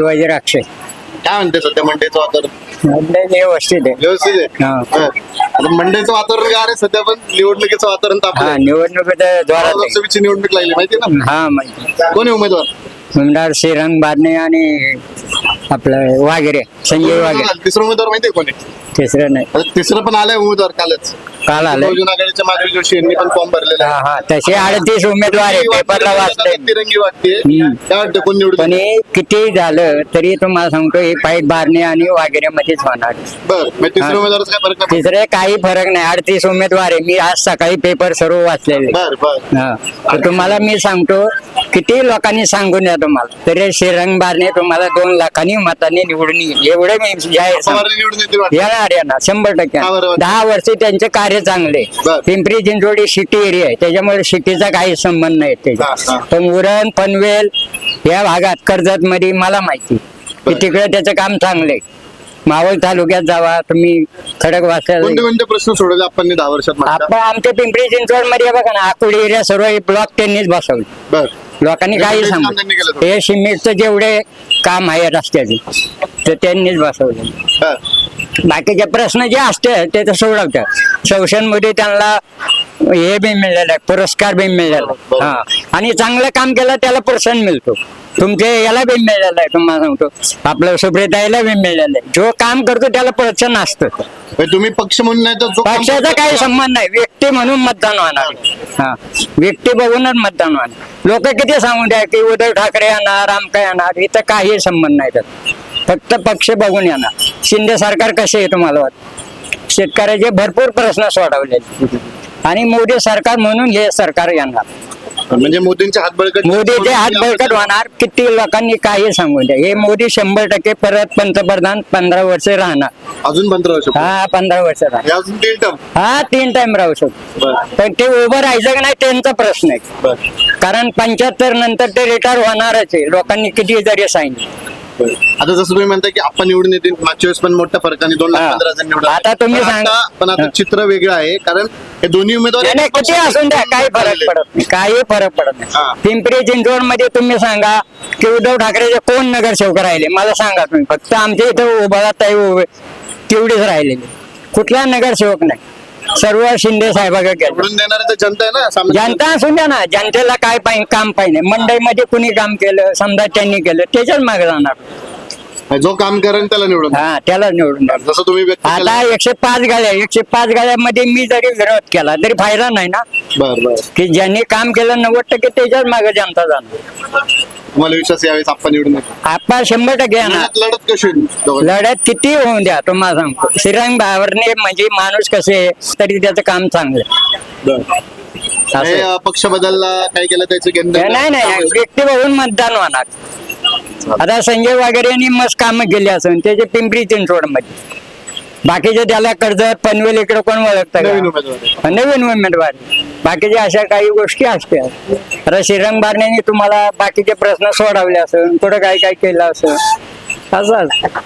शिवाजी राक्षे. काय म्हणते सध्या मंडईचं वातावरण? मंडई व्यवस्थित आहे. व्यवस्थित आहे? हा. आता वातावरण काय रे सध्या पण? निवडणुकीचं वातावरण हा तापलं निवडणूक द्वारात लोकसभेची निवडणूक लागली माहिती ना? हा माहिती कोण आहे उमेदवार? आमदार श्रीरंग बारणे आणि आपलं वाघेरे संजय वाघेरे. तिसरा उमेदवार माहिती आहे कोणी? तिसरं नाही. आता तिसरं पण आलंय उमेदवार कालच. काल आलं बहुजन आघाडीच्या माधवी जोशी यांनी पण फॉर्म भरलेला हा आहे. हा तसे अडतीस उमेदवार आहे पेपरला वाचले तिरंगी वाटते. हम्म. काय वाटतं कोण निवडून पण हे किती झालं तरी तुम्हाला सांगतो हे पाईप बारणे आणि वाघेऱ्यामध्येच होणार. बर मग तिसऱ्या हा. उमेदवाराचा काय फरक नाही तिसरे काही फरक नाही. अडतीस उमेदवार आहे मी आज सकाळी पेपर सर्व वाचलेले बर बर. हा. तर तुम्हाला मी सांगतो किती लोकांनी सांगून द्या तुम्हाला. तरी श्रीरंग बारणे तुम्हाला दोन लाखांनी मतांनी निवडून येईल. एवढे मी जाहीर सांगतो. पवार निवडून येतील वाटतं. येणार येणार. शंभर टक्के का बरं? दहा वर्ष त्यांचे कार्य चांगले. बर. पिंपरी चिंचवडी सिटी एरिया आहे. त्याच्यामुळे सिटीचा काही संबंध नाही हा, हा. त्याचा पण उरण पनवेल या भागात कर्जत मध्ये मला माहिती. की बर. तिकडे त्याचं काम चांगले मावळ तालुक्यात जावा तुम्ही खडक कोणते प्रश्न सोडवले आपण दहा वर्षात मागच्या? आपण आमच्या पिंपरी चिंचवडमध्ये बघा ना आकुडी एरिया सर्व ब्लॉक त्यांनीच बसवले. बर. लोकांनी काही काम सांगू त्यांनी केलं थोडं. हे सिमेंटचं जेवढे काम आहे रस्त्याचे ते त्यांनीच बसवले. बाकीचे प्रश्न जे असते ते तर सोडवतात. मध्ये त्यांना हे बी मिळलेलं आहे पुरस्कार बी मिळलेला आहे. हा. आणि चांगलं काम केलं त्याला प्रोत्साहन मिळतो. तुमचे याला बी मिळलेलं आहे तुम्हाला सांगतो. आपलं सुप्रियताईला बी मिळलेलं आहे जो काम करतो त्याला प्रोत्साहन असतं. म्हणजे तुम्ही पक्ष म्हणून नाही तर जो काम पक्षाचा काही संबंध नाही. व्यक्ती म्हणून मतदान होणार. हा. व्यक्ती बघूनच मतदान होणार. लोक किती सांगून द्या की उद्धव ठाकरे येणार आमका येणार इथं काही संबंध नाही त्यात. फक्त पक्ष बघून येणार. शिंदे सरकार कसे आहे तुम्हाला वाटतं? शेतकऱ्याचे भरपूर प्रश्न सोडवले. आणि मोदी सरकार म्हणून हे सरकार येणार. म्हणजे मोदींचे हात बळकट मोदीचे हात बळकट होणार. किती लोकांनी काही सांगून द्या. हे मोदी शंभर टक्के परत पंतप्रधान पंधरा वर्ष राहणार. अजून पंधरा वर्ष हा पंधरा वर्ष राहणार. हे तीन टाइम राहू शकतो. पण ते उभं राहायचं का नाही त्यांचा प्रश्न आहे. कारण पंच्याहत्तर नंतर ते रिटायर होणारच आहे. लोकांनी किती जरी सांगितलं. आता जसं तुम्ही म्हणता की आपण निवडून येतील मागच्या वेळेस पण मोठ्या फरकाने दोन लाख हा. पंधरा हजार निवडून आता तुम्ही पण सांग- आता- पण आता. चित्र वेगळं आहे कारण हे दोन्ही उमेदवार नाही, नाही, किती असून द्या काही फरक पडत नाही काही फरक पडत हा. नाही पिंपरी चिंचवडमध्ये तुम्ही सांगा की उद्धव ठाकरेचे कोण नगरसेवक राहिले? मला सांगा तुम्ही. फक्त आमच्या इथं उभाला ताई उभे तेवढेच राहिलेले. कुठला नगरसेवक नाही? सर्व शिंदे साहेबाकडे गेले. निवडून देणारे तर जनता आहे ना सामान्य जनता. असून द्या ना जनतेला काय पाहिजे काम पाहिजे. मंडईमध्ये कुणी काम केलं समजा त्यांनी केलं त्याच्याच मागे जाणार. जनता. जो काम करेल त्याला निवडून हा त्याला निवडून जसं तुम्ही व्यक्त केलं. आता एकशे पाच गाड्या एकशे पाच गाड्यामध्ये मी जरी विरोध केला तरी फायदा नाही ना? बर बर. की ज्यांनी काम केलं नव्वद टक्के त्याच्याच मागे जनता जाणार. तुम्हाला विश्वास यावेळेस आपण निवडून येतो. आपण शंभर टक्के येणार लढत लढत कशी होईल दोघांची? लढत किती होऊन द्या तुम्हाला सांगतो श्रीरंग बावरने म्हणजे माणूस कसे आहे, तरी त्याचं काम चांगलं आहे. बर. असं हे, आहे. अं, पक्ष बदलला काय केलं त्याचं नाही नाही व्यक्ती बघून मतदान होणार आता संजय वगैरे यांनी मस्त कामं केली असून त्याचे पिंपरी चिंचवडमध्ये बाकीचे त्याला कर्जत पनवेल इकडे कोण ओळखतं नवीन का? उमेदवार आहे. नवीन उमेदवार बाकीचे अशा काही गोष्टी असतात आता श्रीरंग बारण्याने तुम्हाला बाकीचे प्रश्न सोडवले असेल कुठं काय काय केलं असेल असं असतं.